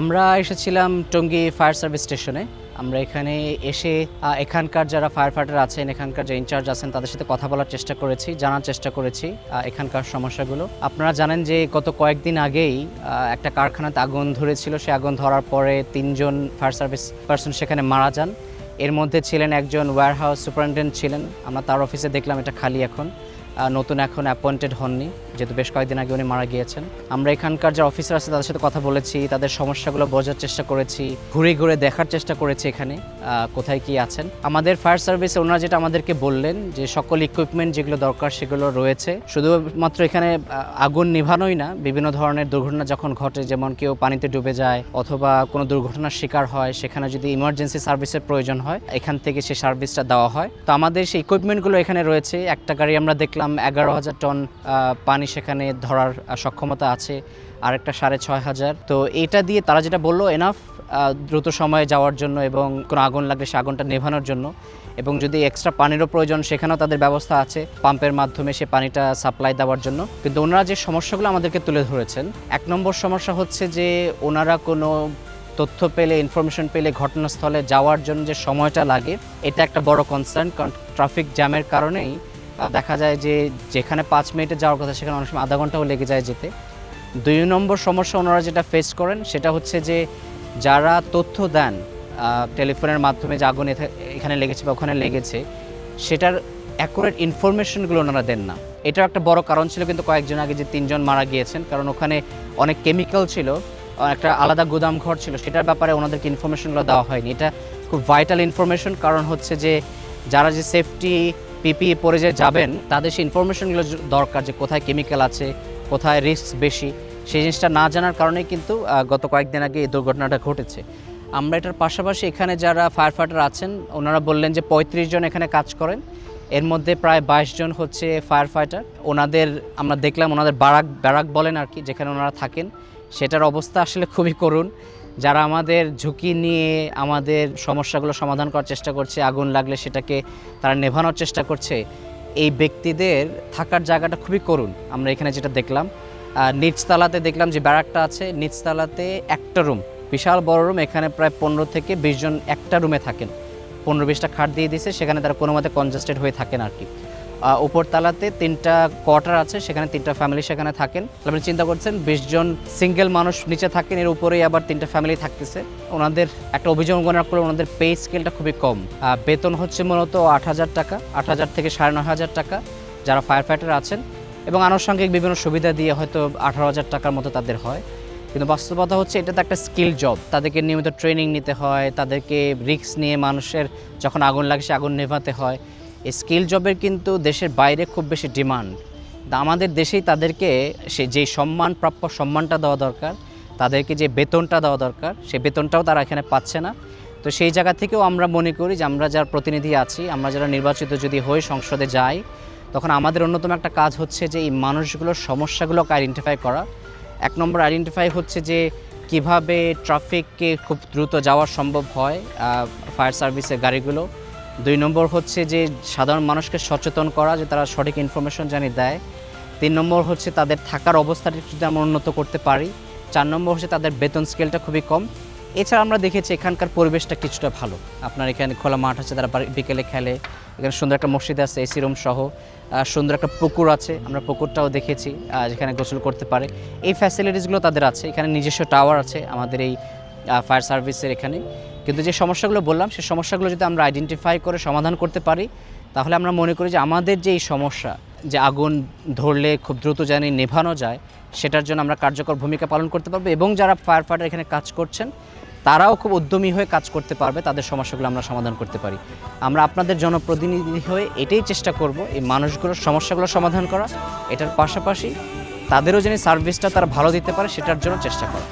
আমরা এসেছিলাম Tongi fire service স্টেশনে। আমরা এখানে এসে এখানকার যারা ফায়ার ফাইটার আছেন, এখানকার যে ইনচার্জ আছেন, তাদের সাথে কথা বলার চেষ্টা করেছি, জানার চেষ্টা করেছি এখানকার সমস্যাগুলো। আপনারা জানেন যে গত কয়েকদিন আগেই একটা কারখানাতে আগুন ধরেছিল, সে আগুন ধরার পরে তিনজন ফায়ার সার্ভিস পার্সন সেখানে মারা যান। এর মধ্যে ছিলেন একজন ওয়্যার হাউস সুপারিনটেন্ডেন্ট ছিলেন। আমরা তার অফিসে দেখলাম, এটা খালি এখন। নতুন এখন অ্যাপয়েন্টেড হননি। যেহেতু বেশ কয়েকদিন আগে উনি মারা গিয়েছেন। আমরা এখানকার যে অফিসার আছে তাদের সাথে কথা বলেছি তাদের সমস্যাগুলো বোঝার চেষ্টা করেছি ঘুরে ঘুরে দেখার চেষ্টা করেছি এখানে কোথায় কি আছেন। আমাদের ফায়ার সার্ভিসে ওনারা যেটা আমাদেরকে বললেন যে সকল ইকুইপমেন্ট যেগুলো দরকার সেগুলো রয়েছে। শুধুমাত্র এখানে আগুন নিভানোই না বিভিন্ন ধরনের দুর্ঘটনা যখন ঘটে যেমন কেউ পানিতে ডুবে যায় অথবা কোনো দুর্ঘটনার শিকার হয় সেখানে যদি ইমার্জেন্সি সার্ভিসের প্রয়োজন হয় এখান থেকে সেই সার্ভিসটা দেওয়া হয়। তো আমাদের সেই ইকুইপমেন্টগুলো এখানে রয়েছে। একটা গাড়ি আমরা দেখলাম এগারো হাজার টন আহ, পানি সেখানে ধরার সক্ষমতা আছে, আরেকটা সাড়ে ছয় হাজার। তো এইটা দিয়ে তারা যেটা বলল এনাফ দ্রুত সময়ে যাওয়ার জন্য এবং কোনো আগুন লাগলে সে আগুনটা নেভানোর জন্য। এবং যদি এক্সট্রা পানিরও প্রয়োজন, সেখানেও তাদের ব্যবস্থা আছে পাম্পের মাধ্যমে সে পানিটা সাপ্লাই দেওয়ার জন্য। কিন্তু ওনারা যে সমস্যাগুলো আমাদেরকে তুলে ধরেছেন, এক নম্বর সমস্যা হচ্ছে যে ওনারা কোনো তথ্য পেলে ইনফরমেশন পেলে ঘটনাস্থলে যাওয়ার জন্য যে সময়টা লাগে, এটা একটা বড় কনসার্ন কারণ ট্রাফিক জ্যামের কারণেই দেখা যায় যে যেখানে পাঁচ মিনিটে যাওয়ার কথা, সেখানে অনেক সময় আধা ঘন্টাও লেগে যায় যেতে। দুই নম্বর সমস্যা ওনারা যেটা ফেস করেন, সেটা হচ্ছে যে যারা তথ্য দেন টেলিফোনের মাধ্যমে যে আগুন এখানে লেগেছে বা ওখানে লেগেছে, সেটার অ্যাকুরেট ইনফরমেশনগুলো ওনারা দেন না। এটাও একটা বড় কারণ ছিল, কিন্তু কয়েকজন আগে যে তিনজন মারা গিয়েছেন, কারণ ওখানে অনেক কেমিক্যাল ছিল একটা আলাদা গুদাম ঘর ছিল, সেটার ব্যাপারে ওনাদেরকে ইনফরমেশনগুলো দেওয়া হয়নি। এটা খুব ভাইটাল ইনফরমেশন কারণ হচ্ছে যে যারা যে সেফটি পিপি পরে যে যাবেন, তাদের সেই ইনফরমেশনগুলো দরকার যে কোথায় কেমিক্যাল আছে, কোথায় রিস্ক বেশি, সেই জিনিসটা না জানার কারণেই কিন্তু গত কয়েকদিন আগে এই দুর্ঘটনাটা ঘটেছে। আমরা এটার পাশাপাশি এখানে যারা ফায়ার ফাইটার আছেন, ওনারা বললেন যে পঁয়ত্রিশ জন এখানে কাজ করেন। এর মধ্যে প্রায় বাইশ জন হচ্ছে ফায়ার ফাইটার ওনাদের, আমরা দেখলাম ওনাদের বারাক ব্যারাক বলেন আর কি, যেখানে ওনারা থাকেন, সেটার অবস্থা আসলে খুবই করুণ। যারা আমাদের ঝুঁকি নিয়ে আমাদের সমস্যাগুলো সমাধান করার চেষ্টা করছে, আগুন লাগলে সেটাকে তারা নেভানোর চেষ্টা করছে, এই ব্যক্তিদের থাকার জায়গাটা খুবই করুণ। আমরা এখানে যেটা দেখলাম নিচতলাতে দেখলাম যে ব্যারাকটা আছে, নিচতলাতে একটা রুম, বিশাল বড় রুম, এখানে প্রায় পনেরো থেকে বিশ জন একটা রুমে থাকেন। পনেরো বিশটা খাট দিয়ে দিছে সেখানে তারা কোনো মতে কনজাস্টেড হয়ে থাকেন আর কি। আহ, উপরতলাতে তিনটা কোয়ার্টার আছে সেখানে তিনটা ফ্যামিলি সেখানে থাকেন। আপনি চিন্তা করছেন বিশ জন সিঙ্গেল মানুষ নিচে থাকেন এর উপরেই আবার তিনটা ফ্যামিলি থাকতেছে। ওনাদের একটা অভিযোগ গণনা করে ওনাদের পে স্কেলটা খুবই কম। বেতন হচ্ছে মূলত আট হাজার টাকা আট হাজার থেকে সাড়ে নয় হাজার টাকা যারা ফায়ার ফাইটার আছেন। এবং আনুষঙ্গিক বিভিন্ন সুবিধা দিয়ে হয়তো আঠারো হাজার টাকার মতো তাদের হয়। কিন্তু বাস্তবতা হচ্ছে এটা তো একটা স্কিল জব তাদেরকে নিয়মিত ট্রেনিং নিতে হয় তাদেরকে রিস্ক নিয়ে মানুষের যখন আগুন লাগে সে আগুন নেভাতে হয়। স্কিল জবের কিন্তু দেশের বাইরে খুব বেশি ডিমান্ড। আমাদের দেশেই তাদেরকে সে যে সম্মান, প্রাপ্য সম্মানটা দেওয়া দরকার, তাদেরকে যে বেতনটা দেওয়া দরকার সেই বেতনটাও তারা এখানে পাচ্ছে না। তো সেই জায়গা থেকেও আমরা মনে করি যে আমরা যারা প্রতিনিধি আছি, আমরা যারা নির্বাচিত যদি হয়ে সংসদে যাই, তখন আমাদের অন্যতম একটা কাজ হচ্ছে যে এই মানুষগুলোর সমস্যাগুলোকে আইডেন্টিফাই করা। এক নম্বর আইডেন্টিফাই হচ্ছে যে কীভাবে ট্রাফিককে খুব দ্রুত যাওয়া সম্ভব হয় ফায়ার সার্ভিসের গাড়িগুলো। দুই নম্বর হচ্ছে যে সাধারণ মানুষকে সচেতন করা, যে তারা সঠিক ইনফরমেশন জানি দেয়। তিন নম্বর হচ্ছে তাদের থাকার অবস্থাটা যদি আমরা উন্নত করতে পারি। চার নম্বর হচ্ছে তাদের বেতন স্কেলটা খুবই কম। এছাড়া আমরা দেখেছি এখানকার পরিবেশটা কিছুটা ভালো। আপনার এখানে খোলা মাঠ আছে, তারা বিকেলে খেলে। এখানে সুন্দর একটা মসজিদ আছে এসি রুম সহ। সুন্দর একটা পুকুর আছে, আমরা পুকুরটাও দেখেছি যেখানে গোসল করতে পারে। এই ফ্যাসিলিটিসগুলো তাদের আছে। এখানে নিজস্ব টাওয়ার আছে আমাদের এই ফায়ার সার্ভিসের এখানে। কিন্তু যে সমস্যাগুলো বললাম সেই সমস্যাগুলো যদি আমরা আইডেন্টিফাই করে সমাধান করতে পারি, তাহলে আমরা মনে করি যে আমাদের যে এই সমস্যা, যে আগুন ধরলে খুব দ্রুত জানি নেভানো যায়, সেটার জন্য আমরা কার্যকর ভূমিকা পালন করতে পারব এবং যারা ফায়ার ফাইটার এখানে কাজ করছেন, তারাও খুব উদ্যমী হয়ে কাজ করতে পারবে, তাদের সমস্যাগুলো আমরা সমাধান করতে পারি। আমরা আপনাদের জনপ্রতিনিধি হয়ে এটাই চেষ্টা করব, এই মানুষগুলোর সমস্যাগুলো সমাধান করা। এটার পাশাপাশি তাদেরও যেন সার্ভিসটা তারা ভালো দিতে পারে, সেটার জন্য চেষ্টা করা।